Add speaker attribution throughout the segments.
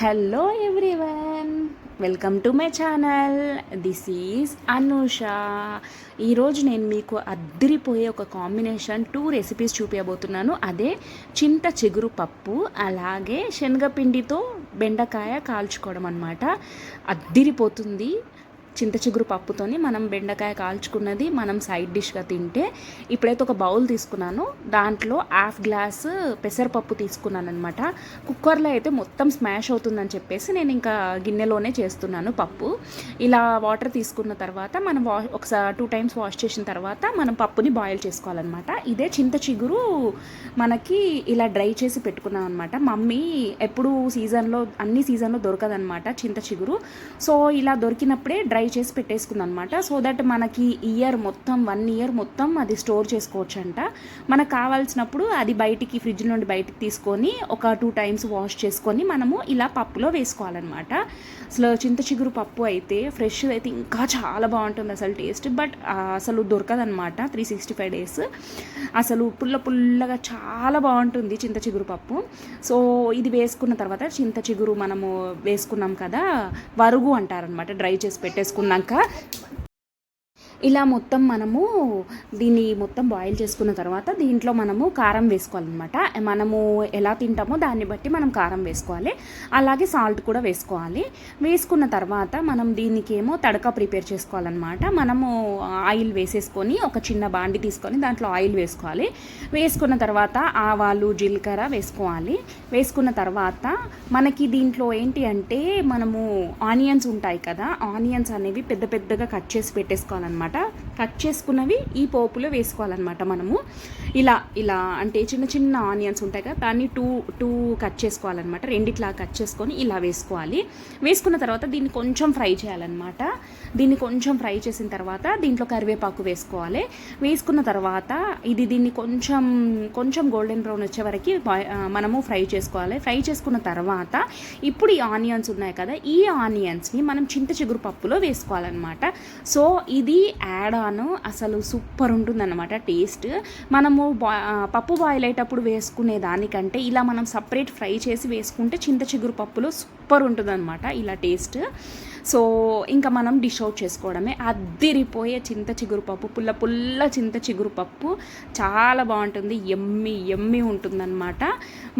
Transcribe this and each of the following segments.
Speaker 1: Hello everyone welcome to my channel this is Anusha ఈరోజు నేను మీకు అద్దరిపోయే ఒక కాంబినేషన్ టూ రెసిపీస్ చూపించబోతున్నాను అదే చింత చిగురు పప్పు అలాగే శనగపిండితో బెండకాయ కాల్చుకోవడం అనమాట అద్దిరిపోతుంది. చింత చిగురు పప్పుతోని మనం బెండకాయ కాల్చుకున్నది మనం సైడ్ డిష్గా తింటే ఇప్పుడైతే ఒక బౌల్ తీసుకున్నాను. దాంట్లో హాఫ్ గ్లాస్ పెసరపప్పు తీసుకున్నాను అనమాట కుక్కర్లో అయితే మొత్తం స్మాష్ అవుతుందని చెప్పేసి నేను ఇంకా గిన్నెలోనే చేస్తున్నాను పప్పు. ఇలా వాటర్ తీసుకున్న తర్వాత మనం వా ఒకసారి టూ టైమ్స్ వాష్ చేసిన తర్వాత మనం పప్పుని బాయిల్ చేసుకోవాలన్నమాట. ఇదే చింత చిగురు మనకి ఇలా డ్రై చేసి పెట్టుకున్నాం అనమాట మమ్మీ ఎప్పుడు సీజన్లో అన్ని సీజన్లో దొరకదనమాట చింత చిగురు. సో ఇలా దొరికినప్పుడే డ్రై చేసి పెట్టేసుకుంది అనమాట సో దట్ మనకి ఇయర్ మొత్తం వన్ ఇయర్ మొత్తం అది స్టోర్ చేసుకోవచ్చు అంట మనకు కావాల్సినప్పుడు అది బయటికి ఫ్రిడ్జ్ నుండి బయటికి తీసుకొని ఒక టూ టైమ్స్ వాష్ చేసుకొని మనము ఇలా పప్పులో వేసుకోవాలన్నమాట అసలు చింత చిగురు పప్పు అయితే ఫ్రెష్ అయితే ఇంకా చాలా బాగుంటుంది అసలు టేస్ట్. బట్ అసలు దొరకదనమాట త్రీ సిక్స్టీ ఫైవ్ డేస్. అసలు పుల్ల పుల్లగా చాలా బాగుంటుంది చింత చిగురు పప్పు. సో ఇది వేసుకున్న తర్వాత చింత చిగురు మనము వేసుకున్నాం కదా వరుగు అంటారనమాట డ్రై చేసి పెట్టేసుకున్నాక ఇలా మొత్తం మనము దీన్ని మొత్తం బాయిల్ చేసుకున్న తర్వాత దీంట్లో మనము కారం వేసుకోవాలన్నమాట. మనము ఎలా తింటామో దాన్ని బట్టి మనం కారం వేసుకోవాలి. అలాగే సాల్ట్ కూడా వేసుకోవాలి. వేసుకున్న తర్వాత మనం దీనికి ఏమో తడక ప్రిపేర్ చేసుకోవాలన్నమాట. మనము ఆయిల్ వేసేసుకొని ఒక చిన్న బాండి తీసుకొని దాంట్లో ఆయిల్ వేసుకోవాలి. వేసుకున్న తర్వాత ఆవాలు జీలకర్ర వేసుకోవాలి. వేసుకున్న తర్వాత మనకి దీంట్లో ఏంటి అంటే మనము ఆనియన్స్ ఉంటాయి కదా ఆనియన్స్ అనేవి పెద్ద పెద్దగా కట్ చేసి పెట్టేసుకోవాలన్నమాట. అనమాట కట్ చేసుకున్నవి ఈ పోపులో వేసుకోవాలన్నమాట మనము. ఇలా ఇలా అంటే చిన్న చిన్న ఆనియన్స్ ఉంటాయి కదా దాన్ని టూ టూ కట్ చేసుకోవాలన్నమాట. రెండిట్లా కట్ చేసుకొని ఇలా వేసుకోవాలి. వేసుకున్న తర్వాత దీన్ని కొంచెం ఫ్రై చేయాలన్నమాట. దీన్ని కొంచెం ఫ్రై చేసిన తర్వాత దీంట్లో కరివేపాకు వేసుకోవాలి. వేసుకున్న తర్వాత ఇది దీన్ని కొంచెం కొంచెం గోల్డెన్ బ్రౌన్ వచ్చే వరకు మనము ఫ్రై చేసుకోవాలి. ఫ్రై చేసుకున్న తర్వాత ఇప్పుడు ఈ ఆనియన్స్ ఉన్నాయి కదా ఈ ఆనియన్స్ని మనం చింత చిగురు పప్పులో వేసుకోవాలన్నమాట. సో ఇది యాడ్ ఆన్ అసలు సూపర్ ఉంటుందన్నమాట టేస్ట్. మనము బా పప్పు బాయిల్ అయ్యేటప్పుడు వేసుకునే దానికంటే ఇలా మనం సపరేట్ ఫ్రై చేసి వేసుకుంటే చింత చిగురు పప్పులో సూపర్ ఉంటుందన్నమాట ఇలా టేస్ట్. సో ఇంకా మనం డిష్ అవుట్ చేసుకోవడమే. అద్దిరిపోయే చింత చిగురు పప్పు పుల్ల పుల్ల చింత చిగురు పప్పు చాలా బాగుంటుంది. ఎమ్మి ఎమ్మి ఉంటుందన్నమాట.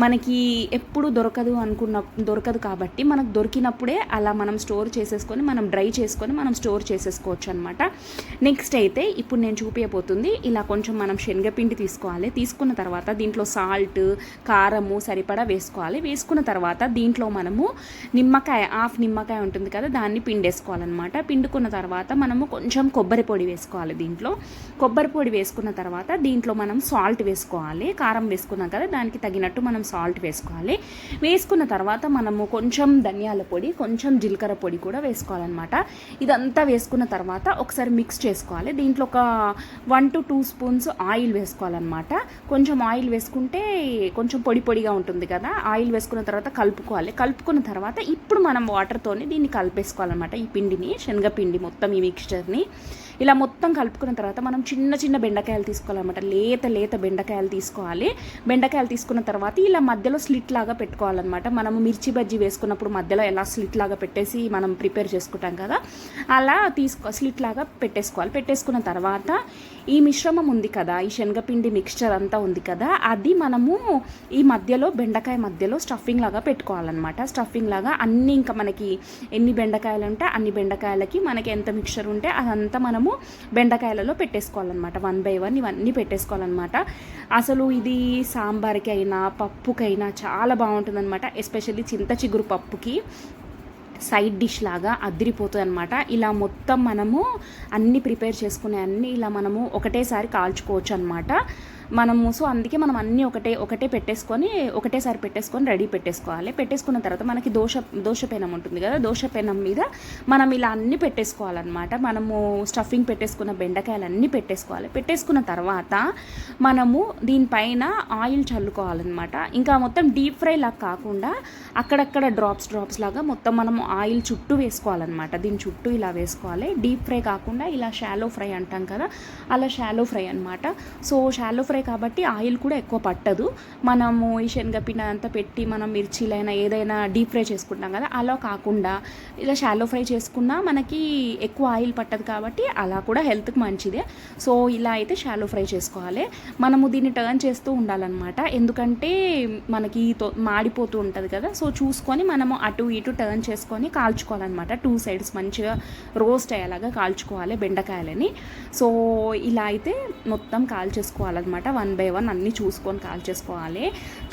Speaker 1: మనకి ఎప్పుడు దొరకదు అనుకున్న దొరకదు కాబట్టి మనకు దొరికినప్పుడే అలా మనం స్టోర్ చేసేసుకొని మనం డ్రై చేసుకొని మనం స్టోర్ చేసేసుకోవచ్చు అనమాట నెక్స్ట్ అయితే ఇప్పుడు నేను చూపించబోతుంది ఇలా కొంచెం మనం శనగపిండి తీసుకోవాలి. తీసుకున్న తర్వాత దీంట్లో సాల్ట్ కారము సరిపడా వేసుకోవాలి. వేసుకున్న తర్వాత దీంట్లో మనము నిమ్మకాయ హాఫ్ నిమ్మకాయ ఉంటుంది కదా దాన్ని పిండేసుకోవాలన్నమాట. పిండుకున్న తర్వాత మనము కొంచెం కొబ్బరి పొడి వేసుకోవాలి దీంట్లో. కొబ్బరి పొడి వేసుకున్న తర్వాత దీంట్లో మనం సాల్ట్ వేసుకోవాలి. కారం వేసుకున్నాం కదా దానికి తగినట్టు మనం సాల్ట్ వేసుకోవాలి. వేసుకున్న తర్వాత మనము కొంచెం ధనియాల పొడి కొంచెం జీలకర్ర పొడి కూడా వేసుకోవాలన్నమాట. ఇదంతా వేసుకున్న తర్వాత ఒకసారి మిక్స్ చేసుకోవాలి. దీంట్లో ఒక one to two spoons oil వేసుకోవాలన్నమాట. కొంచెం ఆయిల్ వేసుకుంటే కొంచెం పొడి పొడిగా ఉంటుంది కదా ఆయిల్ వేసుకున్న తర్వాత కలుపుకోవాలి. కలుపుకున్న తర్వాత ఇప్పుడు మనం వాటర్తోనే దీన్ని కలిపేసుకోవాలి. కలిపేసుకోవాలన్నమాట ఈ పిండిని శనగపిండి మొత్తం ఈ మిక్స్చర్ని ఇలా మొత్తం కలుపుకున్న తర్వాత మనం చిన్న చిన్న బెండకాయలు తీసుకోవాలన్నమాట. లేత లేత బెండకాయలు తీసుకోవాలి. బెండకాయలు తీసుకున్న తర్వాత ఇలా మధ్యలో స్లిట్ లాగా పెట్టుకోవాలన్నమాట. మనము మిర్చి బజ్జీ వేసుకున్నప్పుడు మధ్యలో ఎలా స్లిట్ లాగా పెట్టేసి మనం ప్రిపేర్ చేసుకుంటాం కదా అలా తీసుకో స్లిట్ లాగా పెట్టేసుకోవాలి. పెట్టేసుకున్న తర్వాత ఈ మిశ్రమం ఉంది కదా ఈ శనగపిండి మిక్స్చర్ అంతా ఉంది కదా అది మనము ఈ మధ్యలో బెండకాయ మధ్యలో స్టఫింగ్ లాగా పెట్టుకోవాలన్నమాట. స్టఫింగ్ లాగా అన్ని ఇంకా మనకి ఎన్ని బెండకాయలు ఉంటే అన్ని బెండకాయలకి మనకి ఎంత మిక్చర్ ఉంటే అదంతా మనము బెండకాయలలో పెట్టేసుకోవాలన్నమాట. వన్ బై వన్ ఇవన్నీ పెట్టేసుకోవాలన్నమాట. అసలు ఇది సాంబార్కి అయినా పప్పుకైనా చాలా బాగుంటుందన్నమాట. ఎస్పెషల్లీ చింత చిగురు పప్పుకి సైడ్ డిష్ లాగా అదిరిపోతుంది అనమాట ఇలా మొత్తం మనము అన్నీ ప్రిపేర్ చేసుకునే అన్నీ ఇలా మనము ఒకటేసారి కాల్చుకోవచ్చు అనమాట మనము సో అందుకే మనం అన్నీ ఒకటే ఒకటే పెట్టేసుకొని ఒకటేసారి పెట్టేసుకొని రెడీ పెట్టేసుకోవాలి. పెట్టేసుకున్న తర్వాత మనకి దోశ దోశ పెనం ఉంటుంది కదా దోశ పెనం మీద మనం ఇలా అన్నీ పెట్టేసుకోవాలన్నమాట. మనము స్టఫింగ్ పెట్టేసుకున్న బెండకాయలు అన్నీ పెట్టేసుకోవాలి. పెట్టేసుకున్న తర్వాత మనము దీనిపైన ఆయిల్ చల్లుకోవాలన్నమాట. ఇంకా మొత్తం డీప్ ఫ్రై లాగా కాకుండా అక్కడక్కడ డ్రాప్స్ డ్రాప్స్ లాగా మొత్తం మనం ఆయిల్ చుట్టూ వేసుకోవాలన్నమాట. దీని చుట్టూ ఇలా వేసుకోవాలి. డీప్ ఫ్రై కాకుండా ఇలా షాలో ఫ్రై అంటాం కదా అలా షాలో ఫ్రై అనమాట సో షాలో ఫ్రై కూరే కాబట్టి ఆయిల్ కూడా ఎక్కువ పట్టదు. మనము ఈ శనగపిండి అంతా పెట్టి మనం మిర్చీలైనా ఏదైనా డీప్ ఫ్రై చేసుకుంటాం కదా అలా కాకుండా ఇలా షాలో ఫ్రై చేసుకున్నా మనకి ఎక్కువ ఆయిల్ పట్టదు కాబట్టి అలా కూడా హెల్త్కి మంచిదే. సో ఇలా అయితే షాలో ఫ్రై చేసుకోవాలి. మనము దీన్ని టర్న్ చేస్తూ ఉండాలన్నమాట. ఎందుకంటే మనకి తో- మాడిపోతూ ఉంటుంది కదా. సో చూసుకొని మనము అటు ఇటు టర్న్ చేసుకొని కాల్చుకోవాలన్నమాట. టూ సైడ్స్ మంచిగా రోస్ట్ అయ్యేలాగా కాల్చుకోవాలి బెండకాయలని. సో ఇలా అయితే మొత్తం కాల్చేసుకోవాలన్నమాట. వన్ బై వన్ అన్నీ చూసుకొని కాల్చేసుకోవాలి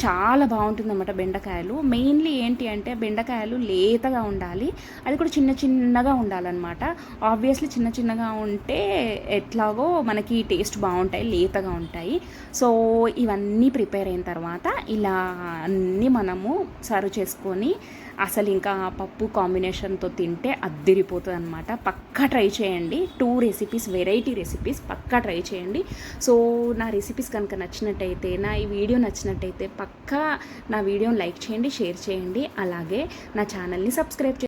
Speaker 1: చాలా బాగుంటుందన్నమాట బెండకాయలు. మెయిన్లీ ఏంటి అంటే బెండకాయలు లేతగా ఉండాలి. అది కూడా చిన్న చిన్నగా ఉండాలన్నమాట. ఆబ్వియస్లీ చిన్న చిన్నగా ఉంటే ఎట్లాగో మనకి టేస్ట్ బాగుంటాయి లేతగా ఉంటాయి. సో ఇవన్నీ ప్రిపేర్ అయిన తర్వాత ఇలా అన్నీ మనము సర్వ్ చేసుకొని అసలు ఇంకా పప్పు కాంబినేషన్తో తింటే అద్దిరిపోతుంది అనమాట పక్కా ట్రై చేయండి. టూ రెసిపీస్ వెరైటీ రెసిపీస్ పక్కా ట్రై చేయండి. సో నా రెసిపీస్ కనుక నచ్చినట్టయితే నా ఈ వీడియో నచ్చినట్టయితే పక్కా నా వీడియోని లైక్ చేయండి షేర్ చేయండి. అలాగే నా ఛానల్ని సబ్స్క్రైబ్ చేయండి